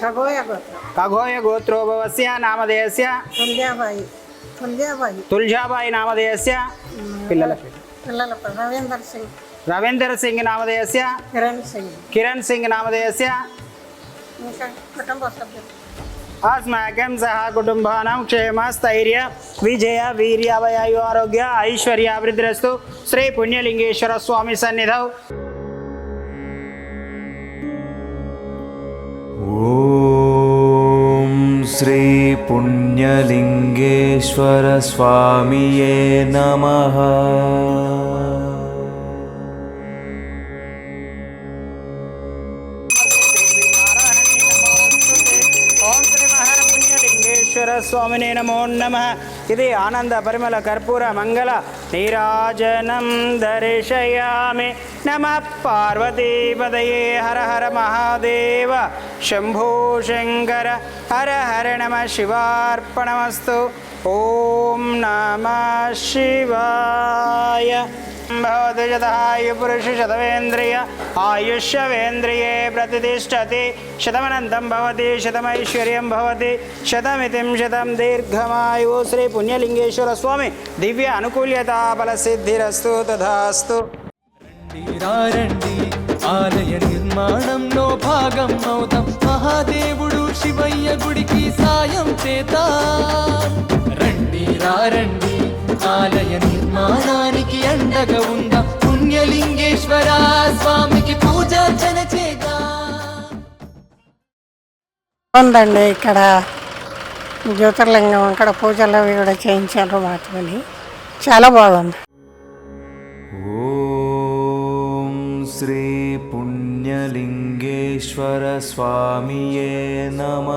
ఖగోయ గోత్రం ఖగోయ గోత్రోభవస్య నామధేయస్య తుల్యాబాయి తుల్యాబాయి తుల్జాబాయి నామధేయస్య పిల్లల పేరు పిల్లల పేరు రవీందర్ సింగ్ రవీందర్ సింగ్ నామధేయస్య కిరణ్ సింగ్ కిరణ్ సింగ్ నామధేయస్య ఇంకా కుటుంబ సభ్యులు अस्माकं सह कुटुम्बानां क्षेमस्थैर्य विजय वीर्यावयायु आरोग्य ऐश्वर्याभिवृद्धिरस्तु श्री पुण्यलिङ्गेश्वर स्वामी सन्निधौ ॐ श्रीपुण्यलिङ्गेश्वरस्वामिये नमः। சுவாமினே நமோ நம இது ஆனந்த பரிமள கற்பூர மங்கள నీరాజనం దర్శయామి నమ పార్వతీపదయే హర హర మహాదేవ. శంభో శంకర హర హర నమ శివార్పణమస్తు. ఓం నమ శివాయ. भवति शतपुरुषशतवेन्द्रिय आयुष्यवेन्द्रिये प्रतिष्ठति शतमनन्तं भवति शतमैश्वर्यं भवति शतमितिं शतं दीर्घमायुः श्रीपुण्यलिङ्गेश्वरस्वामी दिव्य अनुकूल्यताफलसिद्धिरस्तु तथास्तु రండి ఆలయ నిర్మాణంలో భాగం అవుతాం మహాదేవుడు శివయ్య గుడికి సాయం చేద్దాం రండి రండి ఆలయ నిర్మాణానికి అండగా ఉందా? పుణ్యలింగేశ్వర స్వామికి పూజార్చన చేద్దా? ఉందండి ఇక్కడ జ్యోతిర్లింగం అక్కడ పూజలు అవి కూడా చేయించారు మాత్రమే చాలా బాగుంది. ఓం శ్రీ పుణ్యలింగేశ్వర స్వామియే నమ.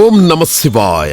ఓం నమ శివాయ.